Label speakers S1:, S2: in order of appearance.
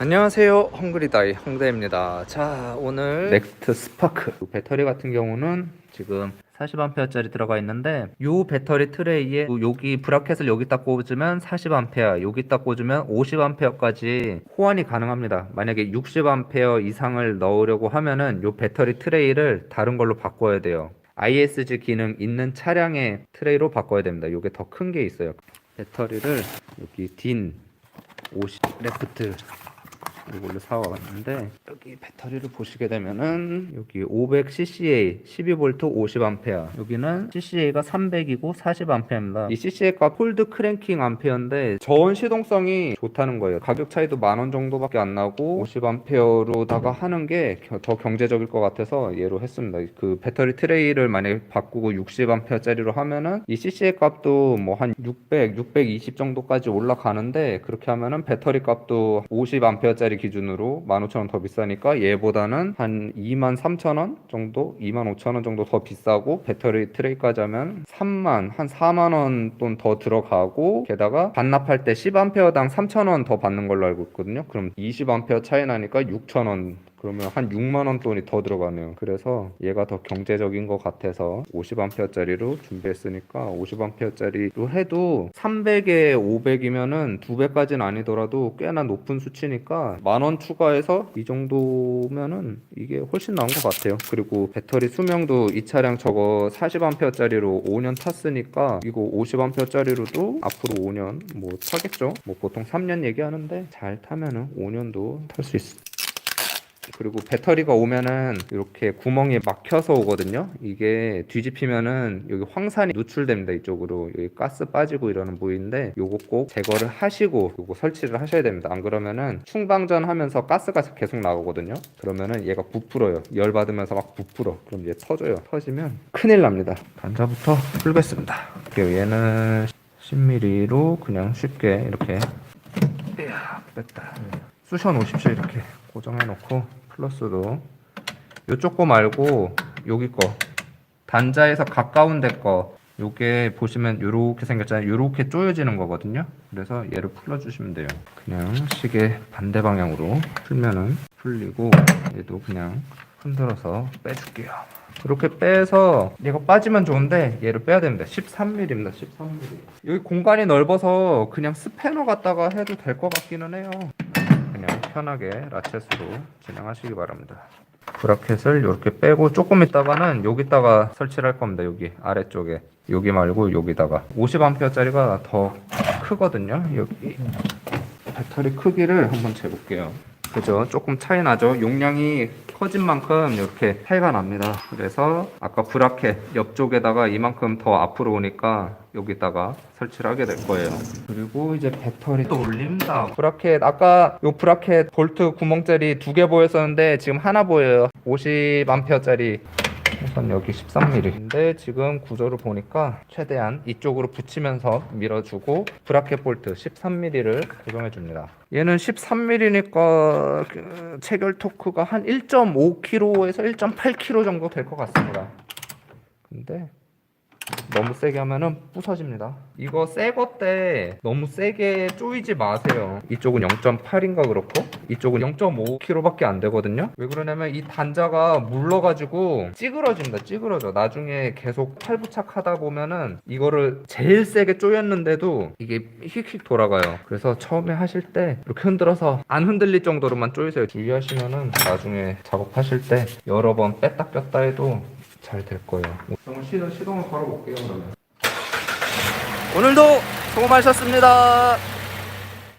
S1: 안녕하세요. 헝그리다이 홍대입니다. 자 오늘 넥스트 스파크. 이 배터리 같은 경우는 지금 40A짜리 들어가 있는데 이 배터리 트레이에 여기 브라켓을 여기다 꽂으면 40A 여기다 꽂으면 50A까지 호환이 가능합니다. 만약에 60A 이상을 넣으려고 하면은 이 배터리 트레이를 다른 걸로 바꿔야 돼요. ISG 기능 있는 차량의 트레이로 바꿔야 됩니다. 이게 더 큰 게 있어요. 배터리를 여기 딘50 레프트 이걸로 사와봤는데 여기 배터리를 보시게 되면은 여기 500cca 12V 50A 여기는 ccA가 300이고 40A입니다. 이 ccA가 폴드 크랭킹 암페어인데 저온 시동성이 좋다는 거예요. 가격 차이도 만 원 정도밖에 안 나고 50A로다가 하는 게 더 경제적일 것 같아서 얘로 했습니다. 그 배터리 트레이를 만약에 바꾸고 60A짜리로 하면은 이 cca 값도 뭐 한 600, 620 정도까지 올라가는데 그렇게 하면은 배터리 값도 50A짜리 기준으로 15,000원 더 비싸니까 얘보다는 한 23,000원 정도, 25,000원 정도 더 비싸고 배터리 트레이까지 하면 3만, 한 4만 원 돈 더 들어가고 게다가 반납할 때 10A당 3,000원 더 받는 걸로 알고 있거든요. 그럼 20A 차이 나니까 6,000원 그러면 한 6만 원 돈이 더 들어가네요. 그래서 얘가 더 경제적인 것 같아서 50A짜리로 준비했으니까 50A짜리로 해도 300에 500이면은 두 배까지는 아니더라도 꽤나 높은 수치니까 만 원 추가해서 이 정도면은 이게 훨씬 나은 것 같아요. 그리고 배터리 수명도 이 차량 저거 40A짜리로 5년 탔으니까 이거 50A짜리로도 앞으로 5년 뭐 타겠죠. 뭐 보통 3년 얘기하는데 잘 타면은 5년도 탈 수 있어. 그리고 배터리가 오면은 이렇게 구멍이 막혀서 오거든요. 이게 뒤집히면은 여기 황산이 누출됩니다. 이쪽으로 여기 가스 빠지고 이러는 부위인데 요거 꼭 제거를 하시고 요거 설치를 하셔야 됩니다. 안 그러면은 충방전 하면서 가스가 계속 나오거든요. 그러면은 얘가 부풀어요. 열 받으면서 막 부풀어. 그럼 얘 터져요. 터지면 큰일 납니다. 단자부터 풀겠습니다. 얘는 10mm로 그냥 쉽게 이렇게 뺐다. 쑤셔 놓으십시오 이렇게 고정해 놓고 플러스도 요쪽 거 말고 여기 거 단자에서 가까운 데 거 요게 보시면 요렇게 생겼잖아요. 요렇게 조여지는 거거든요. 그래서 얘를 풀어 주시면 돼요. 그냥 시계 반대 방향으로 풀면은 풀리고 얘도 그냥 흔들어서 빼줄게요. 이렇게 빼서 얘가 빠지면 좋은데 얘를 빼야 됩니다. 13mm입니다 13mm 여기 공간이 넓어서 그냥 스패너 갖다가 해도 될 것 같기는 해요 편하게 라쳇으로 진행하시기 바랍니다. 브라켓을 이렇게 빼고 조금 있다가는 여기다가 설치를 할 겁니다. 여기 아래쪽에 여기 말고 여기다가 50A짜리가 더 크거든요. 여기 배터리 크기를 한번 재볼게요. 그죠? 조금 차이 나죠? 용량이 커진 만큼 이렇게 차이가 납니다. 그래서 아까 브라켓 옆쪽에다가 이만큼 더 앞으로 오니까 여기다가 설치를 하게 될 거예요. 그리고 이제 배터리 또 올립니다. 브라켓 아까 요 브라켓 볼트 구멍짜리 두 개 보였었는데 지금 하나 보여요. 50A짜리 우선 여기 13mm인데 지금 구조를 보니까 최대한 이쪽으로 붙이면서 밀어주고 브라켓 볼트 13mm를 고정해 줍니다. 얘는 13mm니까 그 체결 토크가 한 1.5kg에서 1.8kg 정도 될 것 같습니다. 근데 너무 세게 하면은 부서집니다. 이거 새거 때 너무 세게 조이지 마세요. 이쪽은 0.8인가 그렇고 이쪽은 0.5kg밖에 안 되거든요. 왜 그러냐면 이 단자가 물러가지고 찌그러집니다. 찌그러져. 나중에 계속 탈부착 하다 보면은 이거를 제일 세게 조였는데도 이게 휙휙 돌아가요. 그래서 처음에 하실 때 이렇게 흔들어서 안 흔들릴 정도로만 조이세요. 주의하시면은 나중에 작업하실 때 여러 번 뺐다 꼈다 해도 잘 될 거예요. 그럼 시동, 시동을 걸어볼게요, 그러면. 오늘도 수고 많으셨습니다.